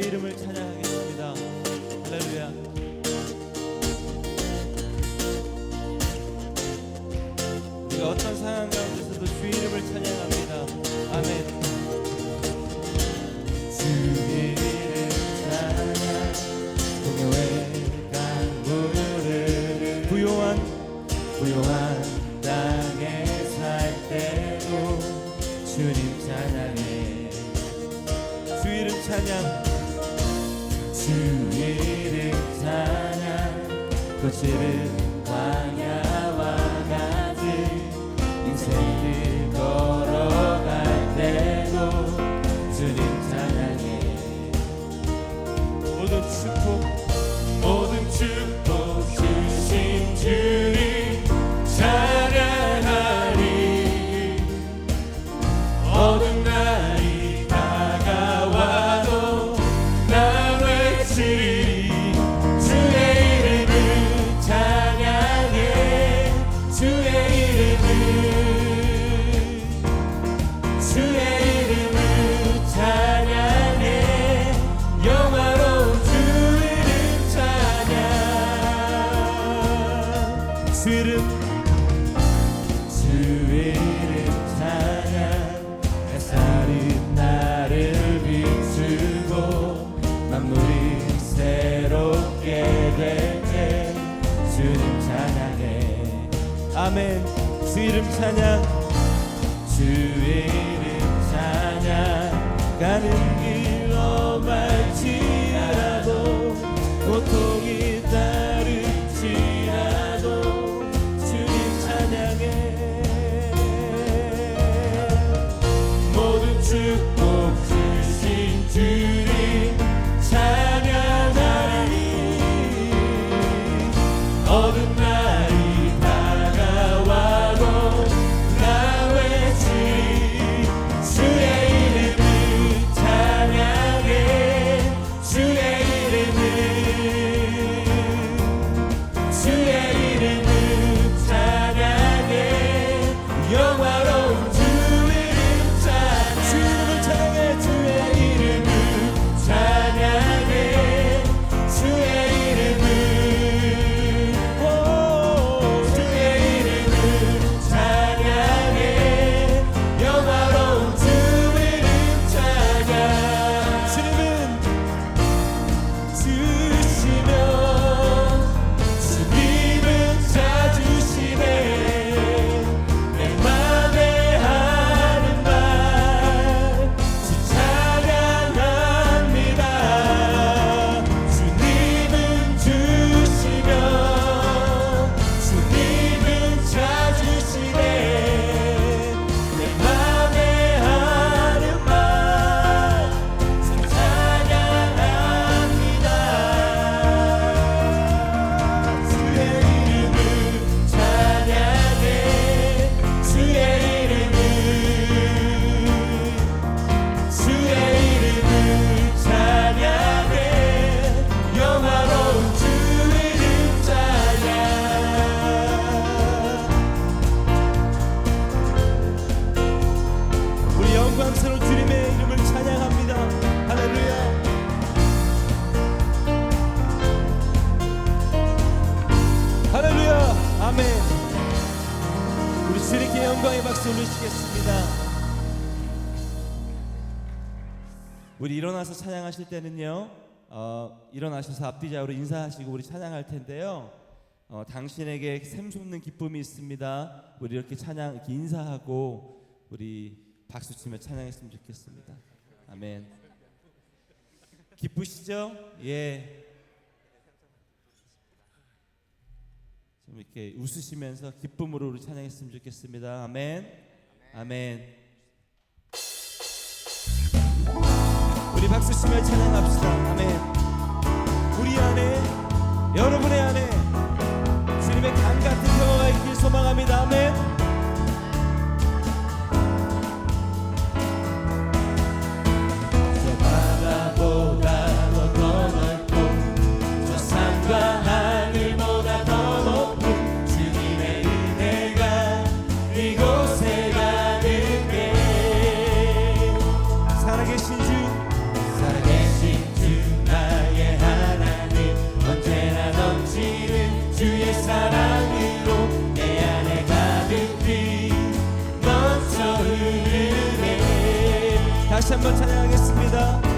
주의 이름을 찬양하겠습니다. 할렐루야. 우리가 어떤 상황 가운데서도 주의 이름을 찬양합니다. 아멘. 부요한 부요한 찬 찬양 주 이름 찬양 햇살이 나를 비추고 만물이 새롭게 될때 주님 찬양해. 아멘. 주 이름 찬양 올리시겠습니다. 우리 일어나서 찬양하실 때는요 어, 일어나셔서 앞뒤 좌우로 인사하시고 우리 찬양할 텐데요. 어, 당신에게 샘솟는 기쁨이 있습니다. 우리 이렇게 찬양 이렇게 인사하고 우리 박수 치며 찬양했으면 좋겠습니다. 아멘. 기쁘시죠? 예. 이렇게 웃으시면서 기쁨으로 우리 찬양했으면 좋겠습니다. 아멘. 아멘. 우리 박수 치며 찬양합시다. 아멘. 우리 안에 여러분의 안에 주님의 강 같은 평화가 있길 소망합니다. 아멘. 다시 한번 찬양하겠습니다.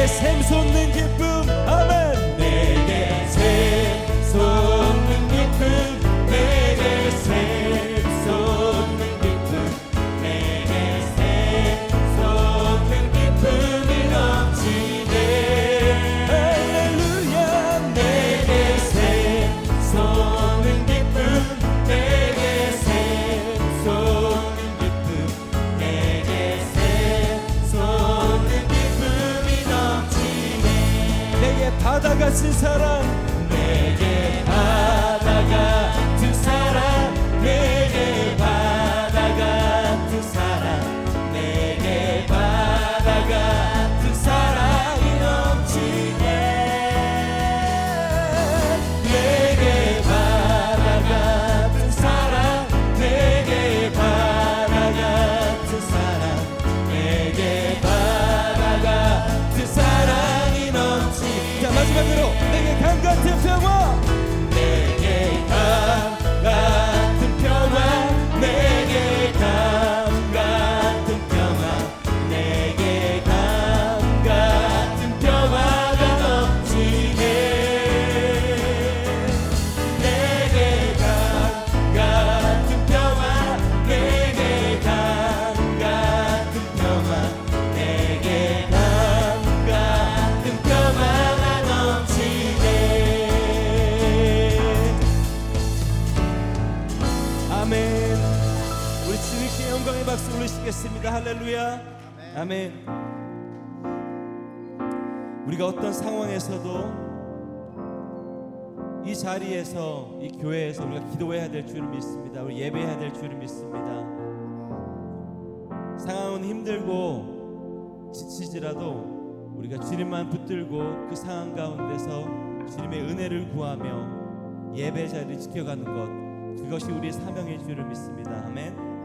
내 샘솟는 기쁨. 같은 사랑 할렐루야. 할렐루야 아멘. 아멘 우리가 어떤 상황에서도 이 자리에서 이 교회에서 우리가 기도해야 될 줄을 믿습니다. 우리 예배해야 될 줄을 믿습니다. 상황은 힘들고 지치지라도 우리가 주님만 붙들고 그 상황 가운데서 주님의 은혜를 구하며 예배 자리를 지켜가는 것 그것이 우리의 사명일 줄을 믿습니다. 아멘.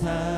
time.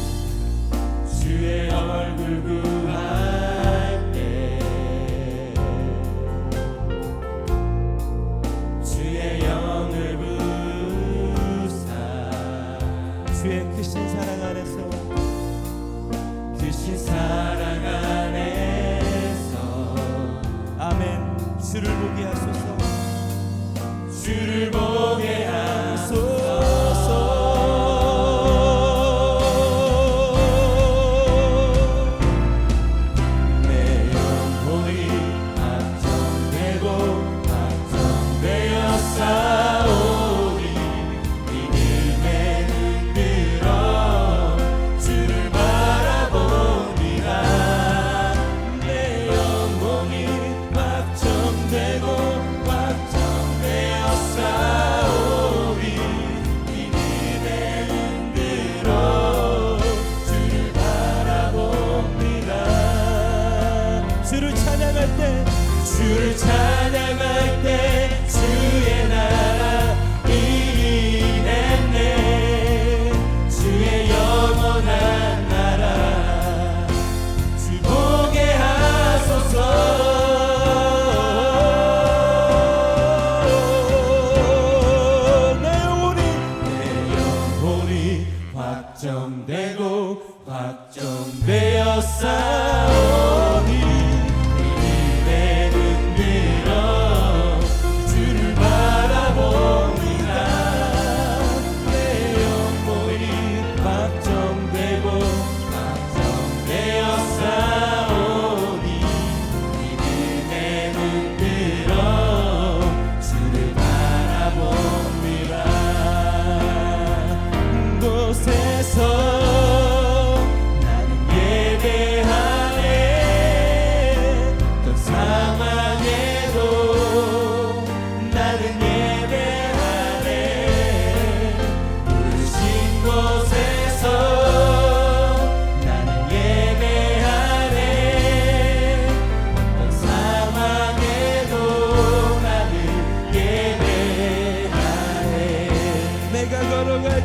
널 불구하라 확정되고 확정되었어 Saturday.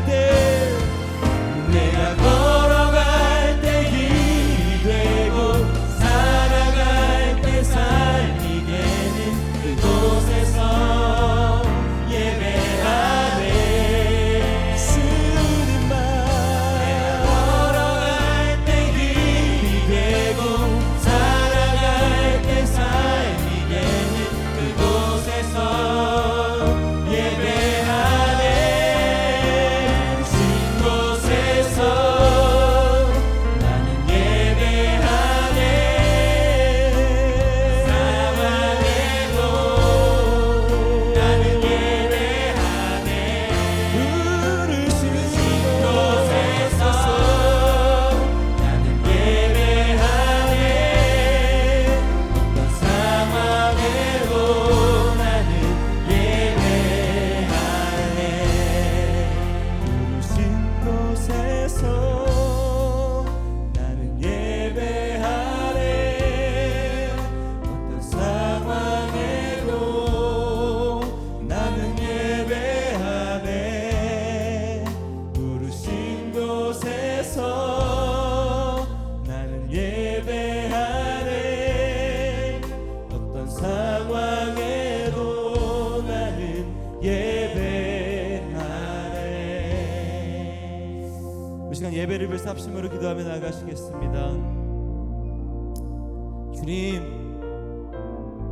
예배하네. 이 시간 예배를 불삽심으로 기도하며 나아가시겠습니다. 주님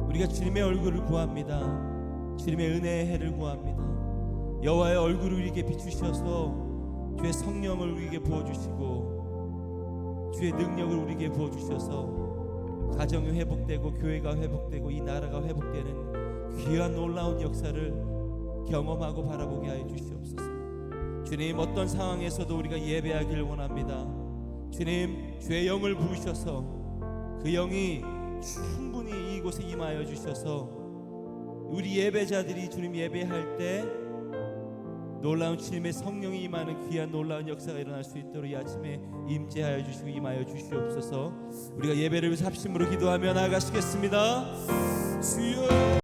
우리가 주님의 얼굴을 구합니다. 주님의 은혜의 해를 구합니다. 여호와의 얼굴을 우리에게 비추셔서 주의 성령을 우리에게 부어주시고 주의 능력을 우리에게 부어주셔서 가정이 회복되고 교회가 회복되고 이 나라가 회복되는 귀한 놀라운 역사를 경험하고 바라보게 하여 주시옵소서. 주님 어떤 상황에서도 우리가 예배하기를 원합니다. 주님 죄 영을 부으셔서 그 영이 충분히 이곳에 임하여 주셔서 우리 예배자들이 주님 예배할 때 놀라운 주님의 성령이 임하는 귀한 놀라운 역사가 일어날 수 있도록 이 아침에 임재하여 주시고 임하여 주시옵소서 우리가 예배를 위해 합심으로 기도하며 나아가시겠습니다 주여